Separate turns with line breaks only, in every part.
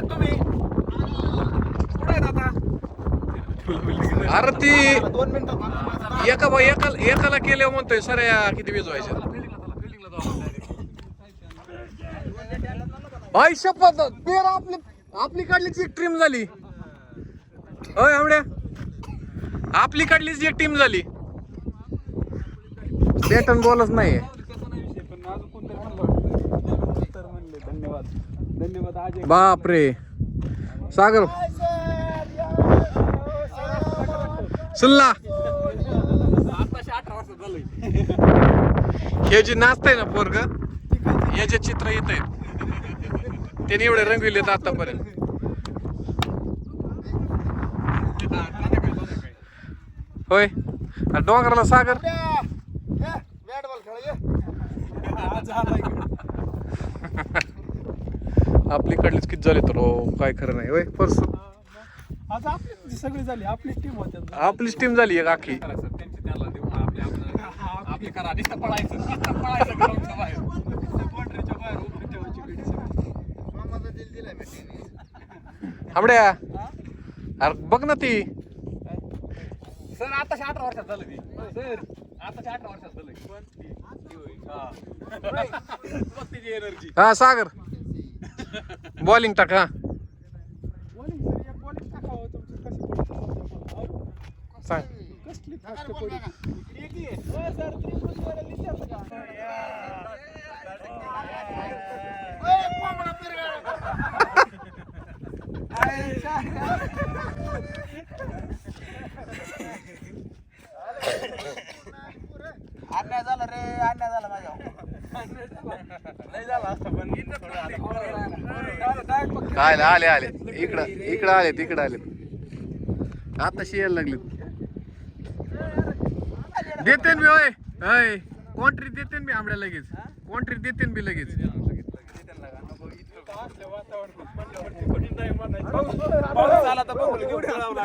तुम्ही आता
अरे ती
दोन
एका बाई एका एकाला केले म्हणतोय सर या किती वीज
व्हायच्या?
भाई शपथ आपली आपली काढली ती ट्रिम झाली. अय आवड्या आपली काढलीच एक टीम झाली. बॅटन बॉलच नाही बाप रे सागर. सुल्ला हे जे नाचतंय ना पोरग हे जे चित्र येत आहेत त्यांनी एवढे रंगविलेत आतापर्यंत. होय. आणि डोंगराला सागर?
बॅट बॉल खेळ ये
आपली कडलीच किती झाले तर हो, काय खरं नाही होय परस.
आज आपली सगळी झाली आपली टीम होत्या.
आपलीच टीम झाली एक आखी. आमड्या अरे बघ ना ती.
सर आताशे अठरा वर्षात झालं ती सर आताशे अठरा वर्षात झालं हा. बघ तिची एनर्जी
हा सागर बॉलिंग टाक हा
Bowling सर, टाकावं तुमची कशी?
सांग
कसली आहे. हो सर, का?
अन्याय झाला रे अन्याय झाला माझ्या नाही झाला असतं पण
काय आले आले इकडं इकडं आलेत इकडं आलेत आता यायला लागलेत. देते मी होय होय कोंट्री देते मी आंबड्या लगेच. कोंट्री देते बी लगेच.
लागली.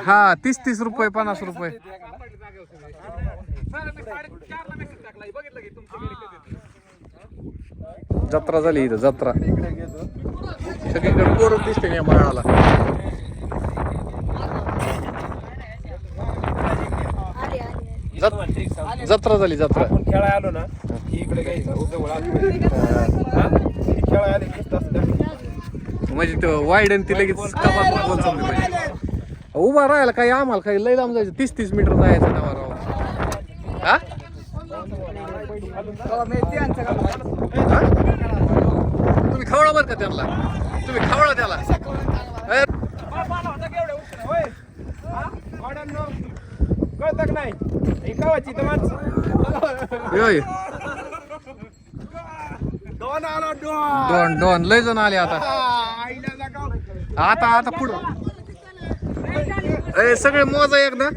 हा तीस तीस रुपये पन्नास रुपये. जत्रा झाली इथं जत्रा. सगळीकडे पोरं दिसते या माळाला. जत्रा झाली जत्रा.
खेळायला आलो ना इकडे आले. द्या.
म्हणजे ते वाईड आणि ती लगेच पाहिजे उभा राहायला काही आम्हाला काही लय लांब जायचं तीस तीस मीटर जायचं नावा राव हा? तुम्ही खवळा बरं का त्यांना? तुम्ही खवळा त्याला.
कळतं नाही कवाची तर माणसं
योय.
दोन आला दोन
लय जण आले आता. आता आता पुढं. सगळे मोजा एकदा